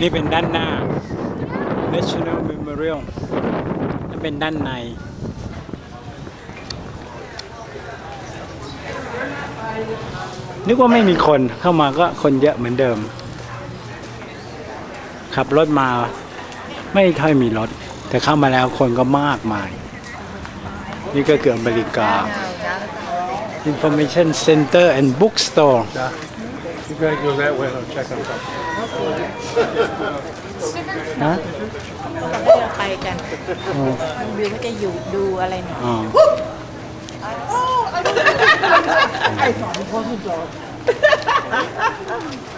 นี่เป็นด้านหน้า National Memorial นั่นเป็นด้านใน นึกว่าไม่มีคนเข้ามาก็คนเยอะเหมือนเดิม ขับรถมาไม่ค่อยมีรถ แต่เข้ามาแล้วคนก็มากมาย นี่ก็เกืออเมริกา Information Center and Bookstore You gotta go that way and I'll check on something. นะเราจะไปกันอ๋อวิวก็จะอยู่ดูอะไรหน่อยอ๋อ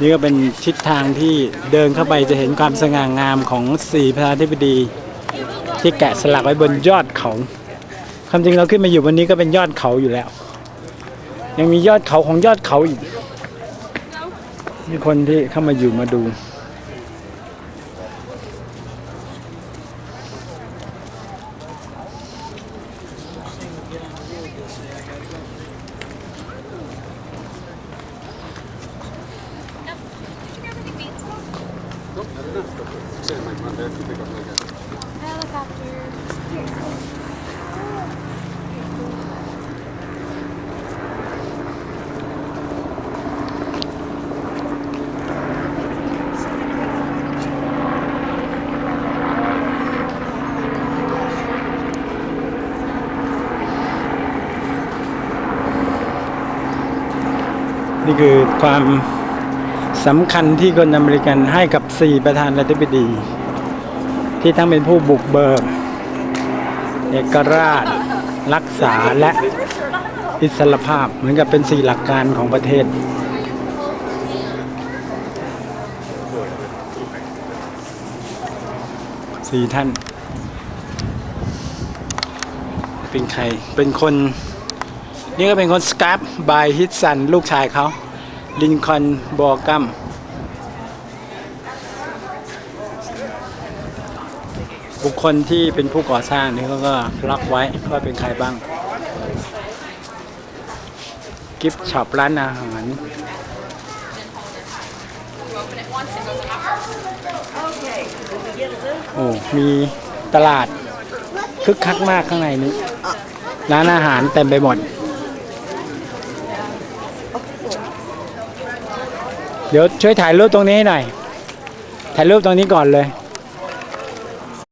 นี่ก็เป็นทิศทางที่เดินเข้าไปจะเห็นความสง่างามของสี่ประธานาธิบดี ที่แกะสลักไว้บนยอดเขาความจริงเราขึ้นมาอยู่บนนี้ก็เป็นยอดเขาอยู่แล้ว ยังมียอดเขาของยอดเขาอีก มีคนที่เข้ามาอยู่มาดู นี่คือความสำคัญที่คนอเมริกันให้กับสี่ประธานาธิบดี ที่ทั้งเป็นผู้บุกเบิก เอกราช รักษาและอิสรภาพเหมือนกับเป็นสี่หลักการของประเทศ สี่ท่าน เป็นใครเป็นคน นี่ก็เป็นคนสครับบายฮิตสันลูกชายเขาลินคอนบอรกัมบุคคลที่เป็นผู้ก่อสร้างนี่เขาก็ล็อกไว้ว่าเป็นใครบ้าง กิฟต์ช็อปร้านอาหารโอ้มีตลาดคึกคักมากข้างในนี้ ร้านอาหารเต็มไปหมด เดี๋ยวช่วยถ่ายรูปตรงนี้ให้หน่อย ถ่ายรูปตรงนี้ก่อนเลย